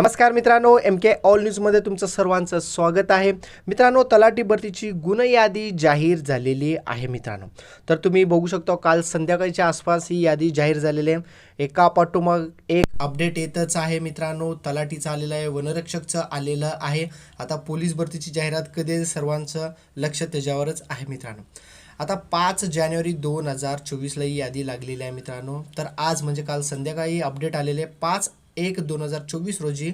नमस्कार मित्रांनो एम के ऑल न्यूजमध्ये तुमचं सर्वांचं स्वागत आहे. मित्रांनो तलाठी भरतीची गुणयादी जाहीर झालेली आहे मित्रांनो. तर तुम्ही बघू शकता काल संध्याकाळच्या आसपास ही यादी जाहीर झालेली आहे. एका पाठोमाग एक अपडेट येतच आहे मित्रांनो. तलाठीचं आलेलं आहे वनरक्षकचं आलेलं आहे. आता पोलीस भरतीची जाहिरात कधी सर्वांचं लक्ष त्याच्यावरच आहे मित्रांनो. आता पाच जानेवारी दोन हजार चोवीसला ही यादी लागलेली आहे मित्रांनो. तर आज म्हणजे काल संध्याकाळी अपडेट आलेले पाच एक दोन हजार चोवीस रोजी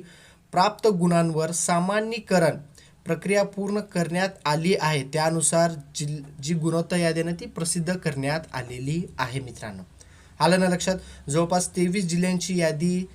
प्राप्त गुणांवर सामान्यीकरण प्रक्रिया पूर्ण करण्यात आली आहे. त्यानुसार जी जी गुणवत्ता यादीनं आहे ना ती प्रसिद्ध करण्यात आलेली आहे मित्रांनो. आलं ना लक्षात? जवळपास तेवीस जिल्ह्यांची यादी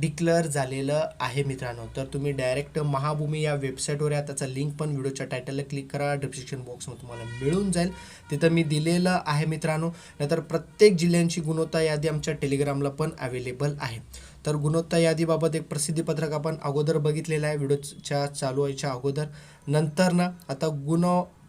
डिक्लेअर झालेलं आहे मित्रांनो. तर तुम्ही डायरेक्ट महाभूमी या वेबसाईटवर या त्याचा लिंक पण व्हिडिओच्या टायटलला क्लिक करा. डिस्क्रिप्शन बॉक्समध्ये तुम्हाला मिळून जाईल. तिथं मी दिलेलं आहे मित्रांनो. नाहीतर प्रत्येक जिल्ह्यांची गुणवत्ता यादी आमच्या टेलिग्रामला पण अवेलेबल आहे. तर गुणवत्ता यादीबाबत एक प्रसिद्धीपत्रक आपण अगोदर बघितलेलं आहे. व्हिडिओच्या चालू व्हायच्या अगोदर. नंतर ना आता गुण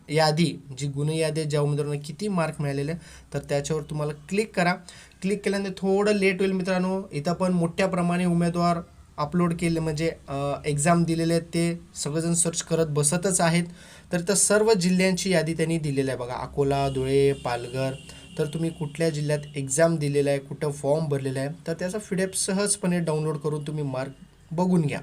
यादी जी गुणयादी ज्या उमेदवारांना किती मार्क मिळालेले आहे, तर त्याच्यावर तुम्हाला क्लिक करा. क्लिक केल्यानंतर थोडं लेट होईल मित्रांनो. इथं पण मोठ्या प्रमाणे उमेदवार अपलोड केले म्हणजे एक्झाम दिलेले आहेत ते. सगळेजण सर्च करत बसतच आहेत. तर तर सर्व जिल्ह्यांची यादी त्यांनी दिलेली आहे बघा. अकोला धुळे पालघर. तर तुम्ही कुठल्या जिल्ह्यात एक्झाम दिलेला आहे कुठं फॉर्म भरलेला आहे तर त्याचा फिडेप सहजपणे डाउनलोड करून तुम्ही मार्क बघून घ्या.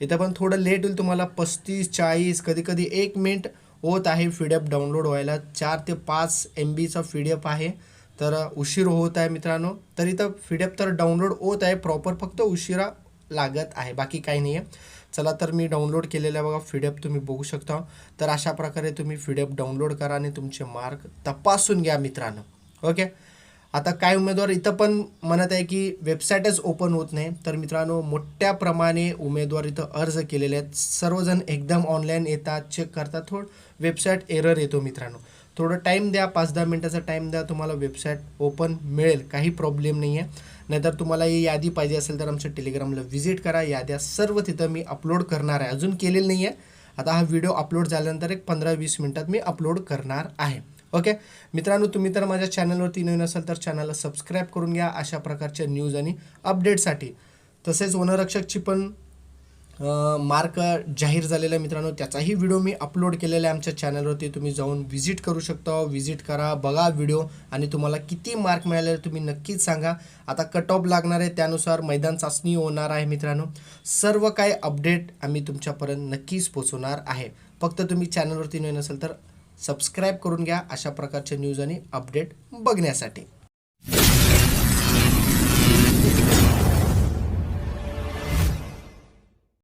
इथं पण थोडं लेट होईल तुम्हाला पस्तीस चाळीस कधी कधी एक मिनिट होत आहे. पी डाउनलोड व्हायला चार ते पाच एम बीचा पी आहे. तर उशीर होत आहे मित्रांनो. तर इथं पी तर डाउनलोड होत आहे. प्रॉपर फक्त उशिरा लागत आहे. बाकी काही नाही आहे चला तर मी डाउनलोड केलेलं आहे बघा पी तुम्ही बघू शकता. तर अशा प्रकारे तुम्ही पी डाउनलोड करा आणि तुमचे मार्क तपासून घ्या मित्रांनो. ओके? आता काय उमेदवार इथं पण म्हणत आहे की वेबसाईटच ओपन होत नाही. तर मित्रांनो मोठ्या प्रमाणे उमेदवार इथं अर्ज केलेले आहेत. सर्वजण एकदम ऑनलाईन येतात चेक करतात. थोडं वेबसाईट एरर येतो मित्रांनो. थोडं टाईम द्या पाच दहा मिनटाचा टाईम द्या तुम्हाला वेबसाईट ओपन मिळेल. काही प्रॉब्लेम नाही आहे नाहीतर तुम्हाला ही यादी पाहिजे असेल तर आमच्या टेलिग्रामला व्हिजिट करा. याद्या सर्व तिथं मी अपलोड करणार आहे. अजून केलेलं नाही आहे आता हा व्हिडिओ अपलोड झाल्यानंतर एक पंधरा वीस मिनटात मी अपलोड करणार आहे. ओके? मित्रांनो तुम्ही तर माझ्या चॅनलवरती नवीन असाल तर चॅनलला सबस्क्राईब करून घ्या अशा प्रकारच्या न्यूज आणि अपडेटसाठी तसेच वनरक्षकची पण मार्क जाहीर झालेला आहे मित्रांनो. त्याचाही व्हिडिओ मी अपलोड केलेला आहे आमच्या चॅनलवरती. तुम्ही जाऊन व्हिजिट करू शकता. व्हिजिट करा बघा व्हिडिओ आणि तुम्हाला किती मार्क मिळाले तुम्ही नक्कीच सांगा. आता कट ऑफ लागणार आहे. त्यानुसार मैदान चाचणी होणार आहे मित्रांनो. सर्व काही अपडेट आम्ही तुमच्यापर्यंत नक्कीच पोचवणार आहे. फक्त तुम्ही चॅनलवरती नवीन असेल तर सबस्क्राईब करून घ्या अशा प्रकारचे न्यूज आणि अपडेट बघण्यासाठी.